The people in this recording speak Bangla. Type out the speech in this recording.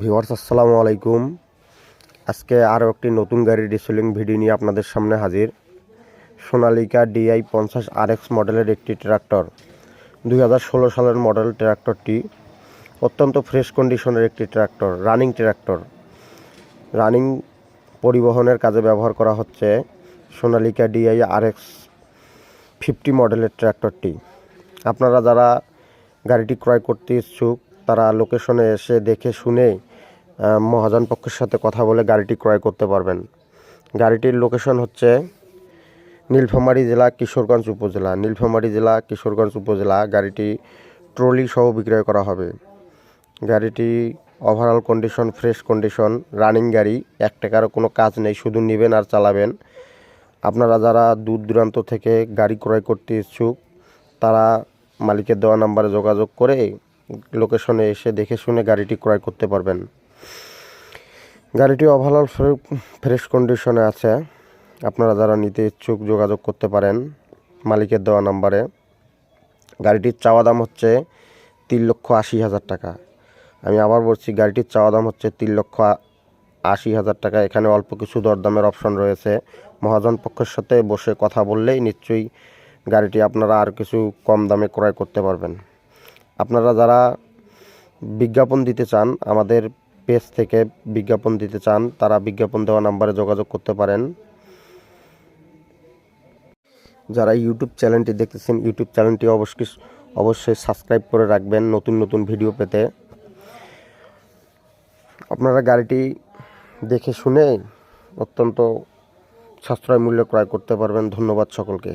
ভিউয়ার্স, আসসালামু আলাইকুম। আজকে আরও একটি নতুন গাড়ির রিসেলিং ভিডিও নিয়ে আপনাদের সামনে হাজির। সোনালিকা ডিআই পঞ্চাশ আর এক্স মডেলের একটি ট্রাক্টর দুই সালের মডেল ট্রাক্টরটি অত্যন্ত ফ্রেশ কন্ডিশনের একটি ট্রাক্টর রানিং ট্রাক্টর রানিং পরিবহনের কাজে ব্যবহার করা হচ্ছে Sonalika DI R X fifty মডেলের ট্র্যাক্টরটি আপনারা যারা গাড়িটি ক্রয় করতে ইচ্ছুক তারা লোকেশনে এসে দেখে শুনে মহাজন পক্ষের সাথে কথা বলে গাড়িটি ক্রয় করতে পারবেন। গাড়িটির লোকেশন হচ্ছে নীলফামারী জেলা, কিশোরগঞ্জ উপজেলা। নীলফামারী জেলা, কিশোরগঞ্জ উপজেলা গাড়িটি ট্রলি সহ বিক্রয় করা হবে। গাড়িটি overall condition fresh condition running গাড়ি। এক টাকারও কোনো কাজ নেই, শুধু নেবেন আর চালাবেন। আপনারা যারা দূর দূরান্ত থেকে গাড়ি ক্রয় করতে ইচ্ছুক, তারা মালিকের দেওয়া নাম্বারে যোগাযোগ করে লোকেশনে এসে দেখে শুনে গাড়িটি ক্রয় করতে পারবেন। গাড়িটি ওভারঅল ফ্রেশ কন্ডিশনে আছে। আপনারা যারা নিতে ইচ্ছুক যোগাযোগ করতে পারেন, মালিকের দেওয়া নাম্বারে। গাড়িটির চাওয়া দাম হচ্ছে তিন লক্ষ আশি হাজার টাকা। আমি আবার বলছি, গাড়িটির চাওয়া দাম হচ্ছে তিন লক্ষ আশি হাজার টাকা। এখানে অল্প কিছু দরদামের অপশন রয়েছে। মহাজন পক্ষের সাথে বসে কথা বললেই নিশ্চয়ই গাড়িটি আপনারা আর কিছু কম দামে ক্রয় করতে পারবেন। আপনারা যারা বিজ্ঞাপন দিতে চান, আমাদের পেজ থেকে বিজ্ঞাপন দিতে চান, তারা বিজ্ঞাপন দেওয়া নাম্বারে যোগাযোগ করতে পারেন। যারা ইউটিউব চ্যানেলটি দেখতেছেন ইউটিউব চ্যানেলটি অবশ্যই অবশ্যই সাবস্ক্রাইব করে রাখবেন নতুন নতুন ভিডিও পেতে। আপনারা গাড়িটি দেখে শুনে অত্যন্ত সাশ্রয় মূল্যে ক্রয় করতে পারবেন। ধন্যবাদ সকলকে।